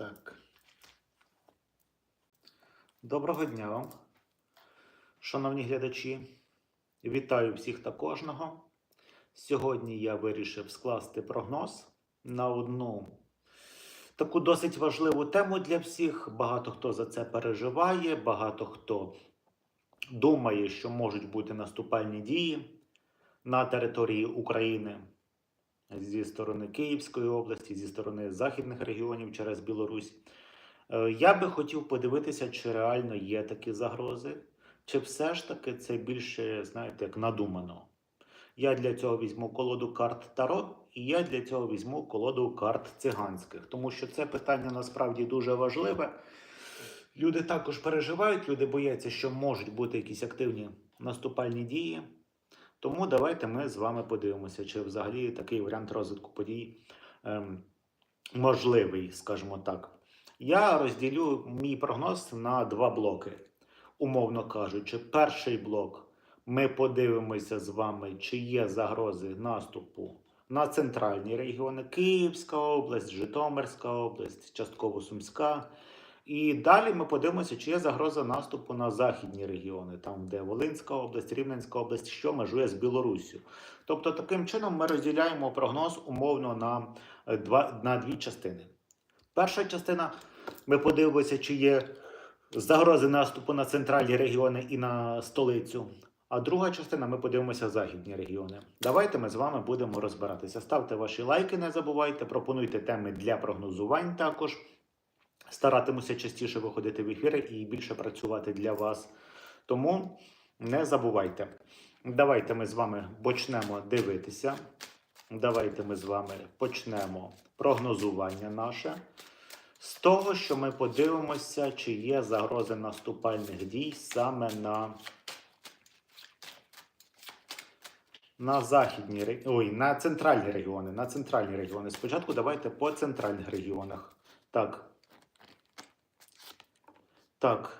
Так. Доброго дня вам, шановні глядачі. Вітаю всіх та кожного. Сьогодні я вирішив скласти прогноз на одну таку досить важливу тему для всіх. Багато хто за це переживає, багато хто думає, що можуть бути наступальні дії на території України зі сторони Київської області, зі сторони західних регіонів через Білорусь. Е, Я би хотів подивитися, чи реально є такі загрози, чи все ж таки це більше, знаєте, як надумано. Я для цього візьму колоду карт Таро, і я для цього візьму колоду карт циганських, тому що це питання насправді дуже важливе. Люди також переживають, люди бояться, що можуть бути якісь активні наступальні дії. Тому давайте ми з вами подивимося, чи взагалі такий варіант розвитку подій ем, можливий, скажімо так. Я розділю мій прогноз на два блоки. Умовно кажучи, перший блок ми подивимося з вами, чи є загрози наступу на центральні регіони Київська область, Житомирська область, частково Сумська. І далі ми подивимося, чи є загроза наступу на західні регіони, там де Волинська область, Рівненська область, що межує з Білоруссю. Тобто, таким чином ми розділяємо прогноз умовно на, е, два, на дві частини. Перша частина ми подивимося, чи є загрози наступу на центральні регіони і на столицю. А друга частина ми подивимося західні регіони. Давайте ми з вами будемо розбиратися. Ставте ваші лайки, не забувайте, пропонуйте теми для прогнозувань також. Старатимуся частіше виходити в ефіри і більше працювати для вас. Тому не забувайте. Давайте ми з вами почнемо дивитися. Давайте ми з вами почнемо прогнозування наше. З того, що ми подивимося, чи є загрози наступальних дій саме на, на західні ой, на центральні регіони. На центральні регіони. Спочатку давайте по центральних регіонах. Так. Так.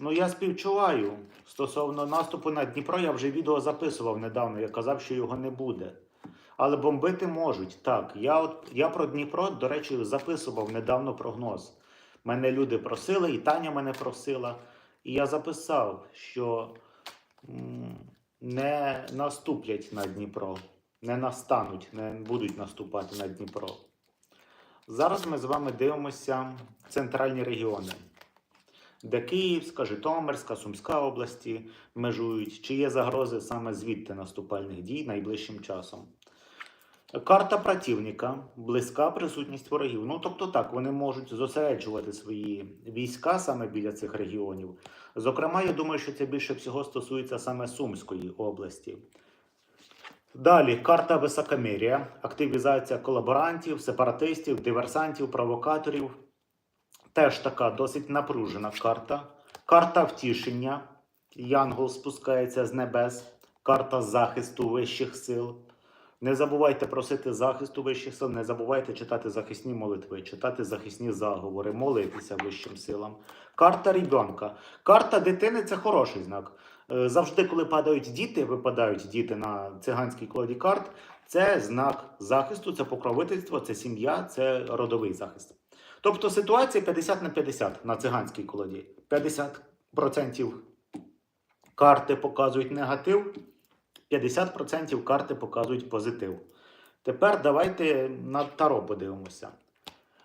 Ну, я співчуваю. Стосовно наступу на Дніпро, я вже відео записував недавно. Я казав, що його не буде. Але бомбити можуть. Так, я от я про Дніпро, до речі, записував недавно прогноз. Мене люди просили, і Таня мене просила. І я записав, що не наступлять на Дніпро, не настануть, не будуть наступати на Дніпро. Зараз ми з вами дивимося центральні регіони, де Київська, Житомирська, Сумська області межують, чи є загрози саме звідти наступальних дій найближчим часом. Карта противника, близька присутність ворогів. Ну, тобто так, вони можуть зосереджувати свої війська саме біля цих регіонів. Зокрема, я думаю, що це більше всього стосується саме Сумської області. Далі карта високомір'я, активізація колаборантів, сепаратистів, диверсантів, провокаторів. Теж така досить напружена карта. Карта втішення. Янгол спускається з небес. Карта захисту вищих сил. Не забувайте просити захисту вищих сил, не забувайте читати захисні молитви, читати захисні заговори, молитися вищим силам. Карта ребенка. Карта дитини це хороший знак. Е, Завжди, коли падають діти, випадають діти на циганській колоді карт, це знак захисту, це покровительство, це сім'я, це родовий захист. Тобто ситуація 50 на 50 на циганській колоді. 50% карти показують негатив, 50% карти показують позитив. Тепер давайте на Таро подивимося.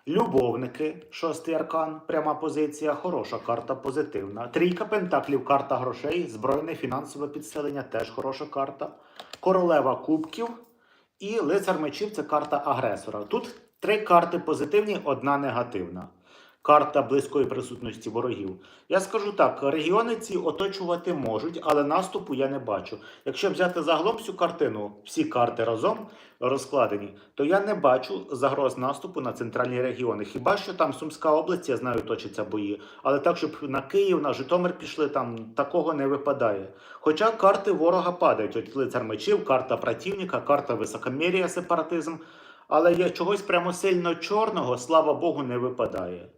Любовники, шостий аркан, пряма позиція, хороша карта, позитивна. Трійка пентаклів, карта грошей, збройне фінансове підсилення, теж хороша карта. Королева кубків і лицар мечів це карта агресора. Тут три карти позитивні, одна негативна. Карта близької присутності ворогів. Я скажу так: регіони ці оточувати можуть, але наступу я не бачу. Якщо взяти загалом всю картину, всі карти разом розкладені, то я не бачу загроз наступу на центральні регіони. Хіба що там Сумська область, я знаю, точаться бої, але так, щоб на Київ, на Житомир пішли, там такого не випадає. Хоча карти ворога падають. От лицар мечів, карта противника, карта високомір'я, сепаратизм. Але я чогось прямо сильно чорного, слава Богу, не випадає.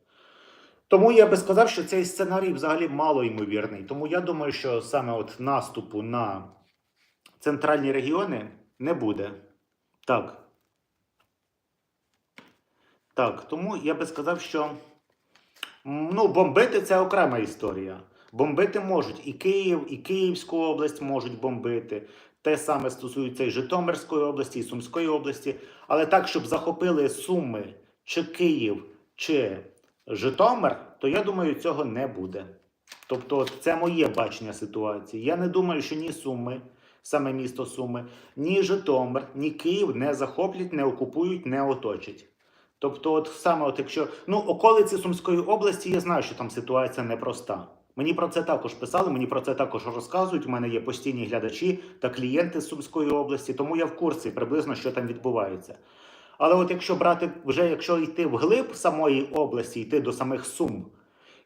Тому я би сказав, що цей сценарій взагалі мало ймовірний. Тому я думаю, що саме от наступу на центральні регіони не буде. Так. Так, тому я би сказав, що ну, бомбити це окрема історія. Бомбити можуть і Київ, і Київську область можуть бомбити. Те саме стосується і Житомирської області, і Сумської області. Але так, щоб захопили Суми, чи Київ, чи Житомир, то я думаю, цього не буде. Тобто, це моє бачення ситуації. Я не думаю, що ні Суми, саме місто Суми, ні Житомир, ні Київ не захоплять, не окупують, не оточать. Тобто, от саме, от якщо ну околиці Сумської області, я знаю, що там ситуація непроста. Мені про це також писали, мені про це також розказують. У мене є постійні глядачі та клієнти з Сумської області, тому я в курсі приблизно, що там відбувається. Але от якщо брати вже, якщо йти вглиб самої області, йти до самих Сум,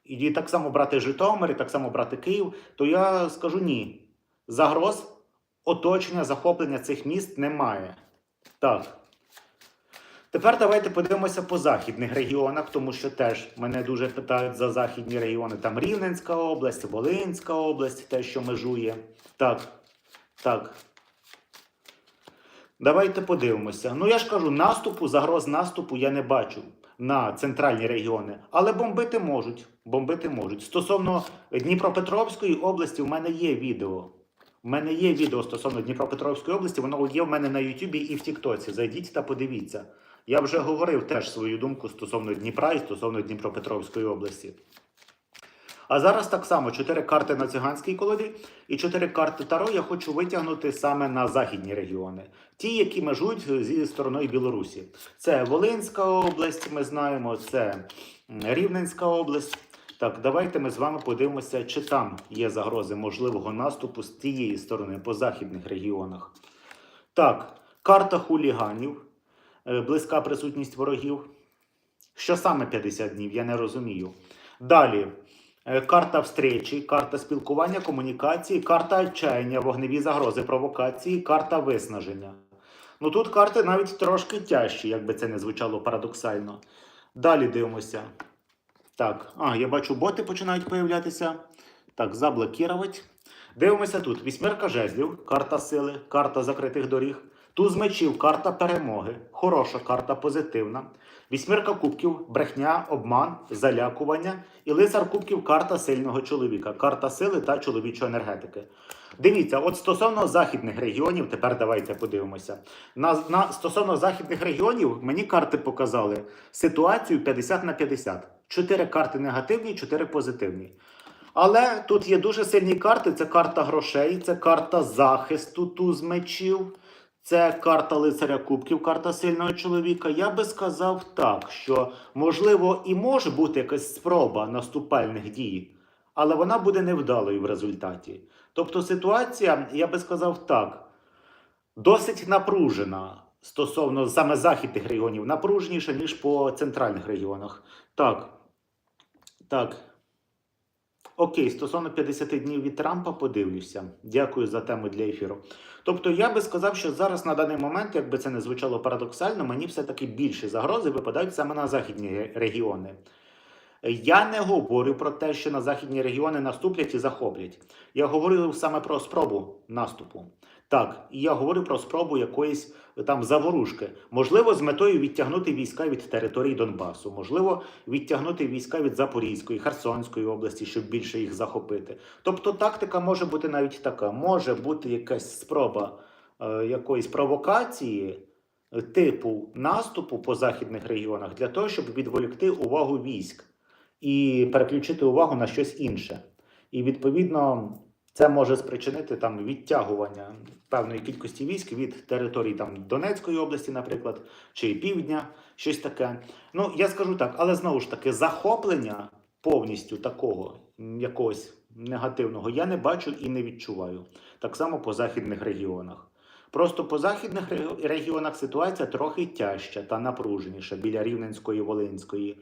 і так само брати Житомир, і так само брати Київ, то я скажу ні. Загроз оточення, захоплення цих міст немає. Так. Тепер давайте подивимося по західних регіонах, тому що теж мене дуже питають за західні регіони. Там Рівненська область, Волинська область, те, що межує. Так, так. Давайте подивимося. Ну я ж кажу, наступу, загроз наступу я не бачу на центральні регіони, але бомбити можуть. Бомбити можуть. Стосовно Дніпропетровської області, у мене є відео. У мене є відео стосовно Дніпропетровської області, воно є в мене на Ютубі і в Тіктоці. Зайдіть та подивіться. Я вже говорив теж свою думку стосовно Дніпра і стосовно Дніпропетровської області. А зараз так само чотири карти на циганській колоді і чотири карти Таро я хочу витягнути саме на західні регіони, ті, які межують зі стороною Білорусі. Це Волинська область, ми знаємо, це Рівненська область. Так, давайте ми з вами подивимося, чи там є загрози можливого наступу з тієї сторони по західних регіонах. Так, карта хуліганів, близька присутність ворогів. Що саме 50 днів, я не розумію. Далі. Е, Карта встречі, карта спілкування, комунікації, карта відчаяння, вогневі загрози, провокації, карта виснаження. Ну тут карти навіть трошки тяжчі, як би це не звучало парадоксально. Далі дивимося. Так, а, я бачу, боти починають появлятися. Так, заблокувати. Дивимося тут: вісьмерка жезлів, карта сили, карта закритих доріг, туз мечів, карта перемоги, хороша карта позитивна. Вісьмірка кубків, брехня, обман, залякування. І лицар кубків карта сильного чоловіка, карта сили та чоловічої енергетики. Дивіться, от стосовно західних регіонів, тепер давайте подивимося. На, на стосовно західних регіонів мені карти показали ситуацію 50 на 50. Чотири карти негативні, чотири позитивні. Але тут є дуже сильні карти: це карта грошей, це карта захисту туз мечів. Це карта лицаря кубків, карта сильного чоловіка. Я би сказав так, що можливо і може бути якась спроба наступальних дій, але вона буде невдалою в результаті. Тобто ситуація, я би сказав так, досить напружена стосовно саме західних регіонів, напруженіша, ніж по центральних регіонах. Так. Так. Окей, стосовно 50 днів від Трампа, подивлюся. Дякую за тему для ефіру. Тобто, я би сказав, що зараз на даний момент, якби це не звучало парадоксально, мені все-таки більше загрози випадають саме на західні регіони. Я не говорю про те, що на західні регіони наступлять і захоплять. Я говорю саме про спробу наступу. Так, і я говорю про спробу якоїсь е, там заворушки. Можливо, з метою відтягнути війська від території Донбасу, можливо, відтягнути війська від Запорізької, Херсонської області, щоб більше їх захопити. Тобто тактика може бути навіть така: може бути якась спроба е, якоїсь провокації. е, Типу наступу по західних регіонах для того, щоб відволікти увагу військ і переключити увагу на щось інше. І відповідно це може спричинити там відтягування певної кількості військ від території там Донецької області, наприклад, чи півдня, щось таке. Ну я скажу так, але знову ж таки, захоплення повністю такого якогось негативного я не бачу і не відчуваю. Так само по західних регіонах. Просто по західних регіонах ситуація трохи тяжча та напруженіша біля Рівненської, Волинської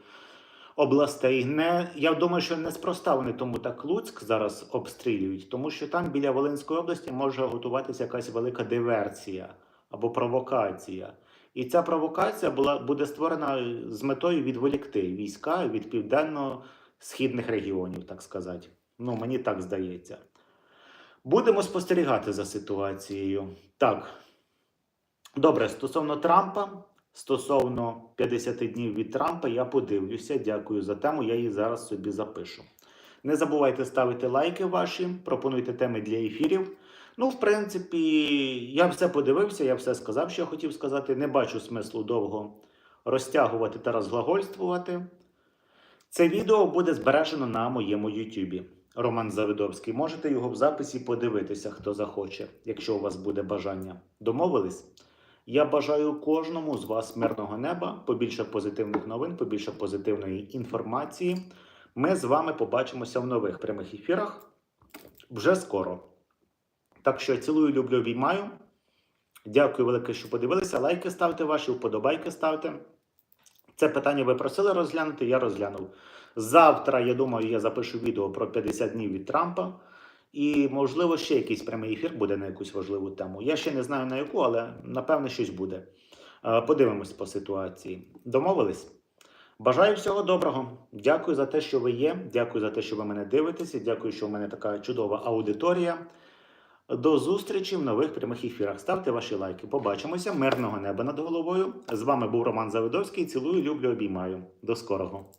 областей. Не, я думаю, що неспроста вони тому так Луцьк зараз обстрілюють, тому що там біля Волинської області може готуватися якась велика диверсія або провокація. І ця провокація була, буде створена з метою відволікти війська від південно-східних регіонів, так сказати. Ну, мені так здається. Будемо спостерігати за ситуацією. Так. Добре, стосовно Трампа, стосовно 50 днів від Трампа, я подивлюся. Дякую за тему. Я її зараз собі запишу. Не забувайте ставити лайки ваші, пропонуйте теми для ефірів. Ну, в принципі, я все подивився, я все сказав, що я хотів сказати. Не бачу смислу довго розтягувати та розглагольствувати. Це відео буде збережено на моєму Ютубі. Роман Завидовський. Можете його в записі подивитися, хто захоче, якщо у вас буде бажання. Домовились? Я бажаю кожному з вас мирного неба, побільше позитивних новин, побільше позитивної інформації. Ми з вами побачимося в нових прямих ефірах вже скоро. Так що цілую, люблю, обіймаю. Дякую велике, що подивилися. Лайки ставте ваші, вподобайки ставте. Це питання ви просили розглянути, я розглянув. Завтра, я думаю, я запишу відео про 50 днів від Трампа. І, можливо, ще якийсь прямий ефір буде на якусь важливу тему. Я ще не знаю на яку, але напевне щось буде. Подивимось по ситуації. Домовились? Бажаю всього доброго. Дякую за те, що ви є. Дякую за те, що ви мене дивитеся. Дякую, що в мене така чудова аудиторія. До зустрічі в нових прямих ефірах. Ставте ваші лайки. Побачимося. Мирного неба над головою. З вами був Роман Завидовський. Цілую, люблю, обіймаю. До скорого.